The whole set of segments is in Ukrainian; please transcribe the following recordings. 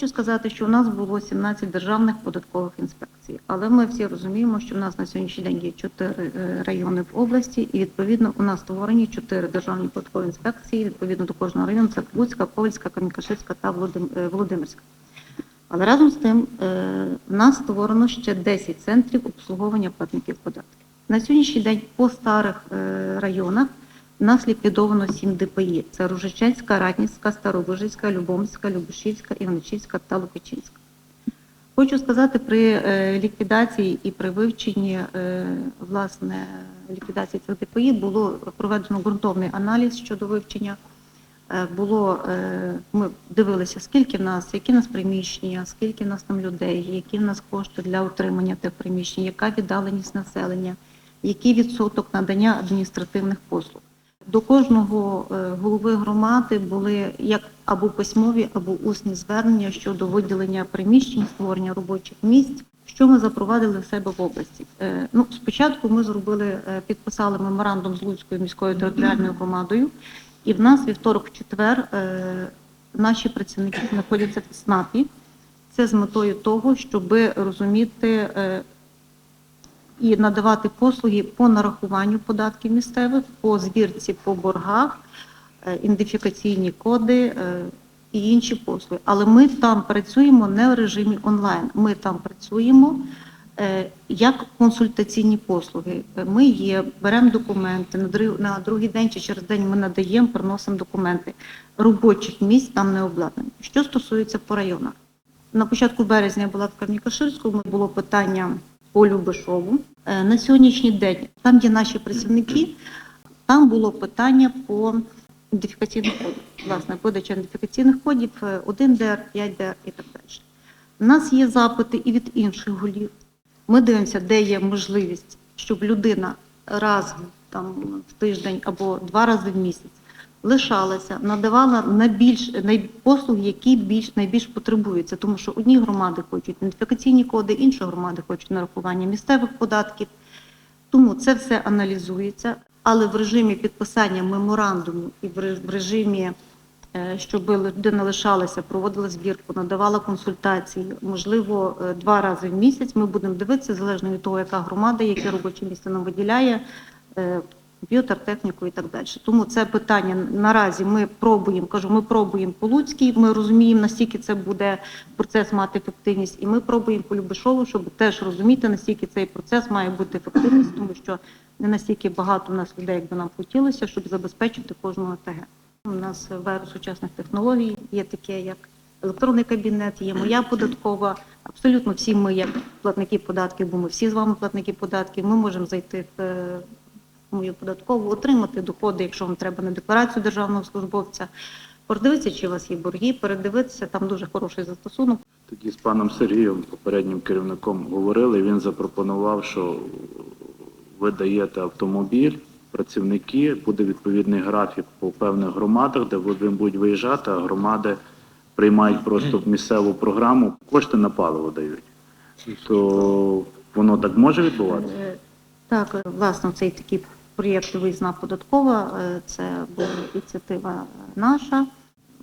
Хочу сказати, що у нас було 17 державних податкових інспекцій, але ми всі розуміємо, що в нас на сьогоднішній день є 4 е, райони в області, і відповідно у нас створені 4 державні податкові інспекції. Відповідно до кожного району це Луцька, Ковальська, Камікашицька та е, Володимирська. Але разом з тим е, в нас створено ще 10 центрів обслуговування платників податків. На сьогоднішній день по старих районах у нас ліквідовано 7 ДПІ. Це Ружичевська, Ратнівська, Старовижицька, Любомська, Любушівська, Іваничівська та Лукачинська. Хочу сказати, при е, ліквідації і при вивченні е, власне ліквідації цих ДПІ було проведено ґрунтовний аналіз щодо вивчення. Е, Було ми дивилися, скільки в нас, які в нас приміщення, скільки в нас там людей, які в нас кошти для утримання тих приміщень, яка віддаленість населення, який відсоток надання адміністративних послуг. До кожного е, голови громади були як або письмові, або усні звернення щодо виділення приміщень, створення робочих місць. Що ми запровадили в себе в області? Е, Ну, спочатку ми зробили, е, підписали меморандум з Луцькою міською територіальною громадою, і в нас вівторок, четвер е, наші працівники знаходяться в СНАПі. Це з метою того, щоб розуміти і надавати послуги по нарахуванню податків місцевих, по звірці по боргах, е, ідентифікаційні коди е, і інші послуги. Але ми там працюємо не в режимі онлайн. Ми там працюємо е, як консультаційні послуги. Ми є, беремо документи на другий день чи через день ми надаємо, приносимо документи. Робочих місць там не обладнані. Що стосується по районах. На початку березня була в Кам'якаширському, було питання по Любешову. Е, На сьогоднішній день, там, де наші працівники, там було питання по ідентифікаційних кодах. Власне, видача ідентифікаційних кодів е, 1 ДР, 5 ДР і так далі. У нас є запити і від інших голів. Ми дивимося, де є можливість, щоб людина раз там, в тиждень або два рази в місяць лишалася, надавала найбільш най, послуги, які більш найбільш потребуються, тому що одні громади хочуть ідентифікаційні коди, інші громади хочуть нарахування місцевих податків. Тому це все аналізується, але в режимі підписання меморандуму і в режимі, е, щоб людина лишалася, проводила збірку, надавала консультації, можливо, е, два рази в місяць. Ми будемо дивитися залежно від того, яка громада, яке робоче місце нам виділяє. Комп'ютер, техніку і так далі. Тому це питання наразі ми пробуємо, кажу, ми пробуємо по Луцькій, ми розуміємо, наскільки це буде процес мати ефективність, і ми пробуємо по Любешову, щоб теж розуміти, наскільки цей процес має бути ефективність, тому що не настільки багато у нас людей, як би нам хотілося, щоб забезпечити кожного ТГ. У нас в еру сучасних технологій є таке, як електронний кабінет, є моя податкова. Абсолютно всі ми, як платники податків, бо ми всі з вами платники податків, ми можемо зайти в е, мою податкову, отримати доходи, якщо вам треба на декларацію державного службовця, подивитися, чи у вас є борги, передивитися, там дуже хороший застосунок. Тоді з паном Сергієм, попереднім керівником, говорили. Він запропонував, що ви даєте автомобіль, працівники, буде відповідний графік по певних громадах, де вони будуть виїжджати, а громади приймають просто в місцеву програму, кошти на паливо дають. То воно так може відбуватися? Е, Так, власне, цей такий проєкт виїзна податкова, е, це була ініціатива наша.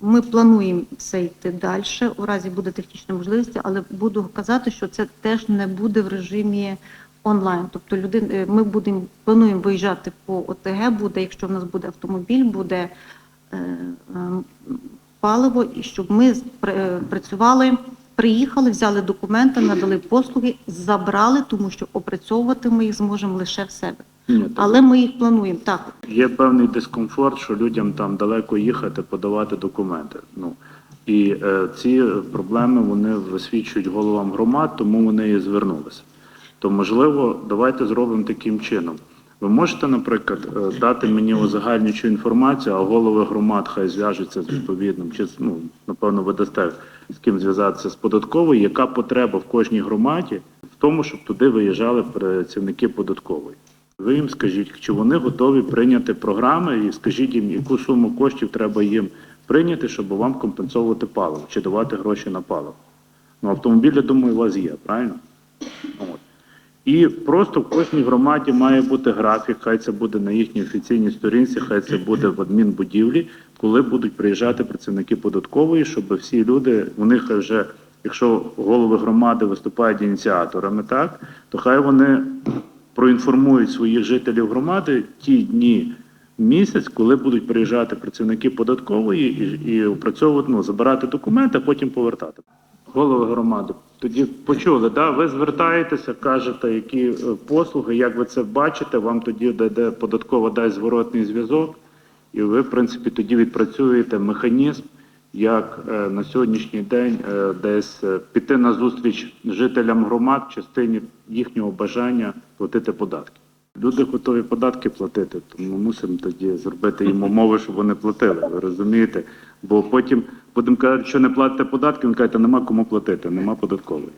Ми плануємо це йти далі, у разі буде технічна можливість, але буду казати, що це теж не буде в режимі онлайн. Тобто людин, е, ми будемо плануємо виїжджати по ОТГ, буде, якщо в нас буде автомобіль, буде е, е, паливо, і щоб ми е, працювали, приїхали, взяли документи, надали послуги, забрали, тому що опрацьовувати ми їх зможемо лише в себе. Ні. Але ми їх плануємо так. Є певний дискомфорт, що людям там далеко їхати, подавати документи. Ну і е, ці проблеми вони висвічують головам громад, тому вони і звернулися. То можливо, давайте зробимо таким чином. Ви можете, наприклад, е, дати мені узагальнюючу інформацію, а голови громад хай зв'яжуться з відповідним, чи ну напевно ви дасте з ким зв'язатися з податковою, яка потреба в кожній громаді в тому, щоб туди виїжджали працівники податкової. Ви їм скажіть, чи вони готові прийняти програми, і скажіть їм, яку суму коштів треба їм прийняти, щоб вам компенсовувати паливо чи давати гроші на паливо. Ну, автомобіль, я думаю, у вас є, правильно? От. І просто в кожній громаді має бути графік, хай це буде на їхній офіційній сторінці, хай це буде в адмінбудівлі, коли будуть приїжджати працівники податкової, щоб всі люди, у них вже, якщо голови громади виступають ініціаторами, так то хай вони проінформують своїх жителів громади ті дні місяць, коли будуть приїжджати працівники податкової і, і опрацьовувати, ну, забирати документи, а потім повертати. Голови громади, тоді почули, да? ви звертаєтеся, кажете, які е, послуги, як ви це бачите, вам тоді даде податково дасть зворотний зв'язок, і ви, в принципі, тоді відпрацюєте механізм, як е, на сьогоднішній день е, десь е, піти на зустріч жителям громад частині їхнього бажання платити податки. Люди готові податки платити, тому мусимо тоді зробити їм умови, щоб вони платили. Ви розумієте? Бо потім будемо казати, що не платите податки, він каже, нема кому платити, нема податкової.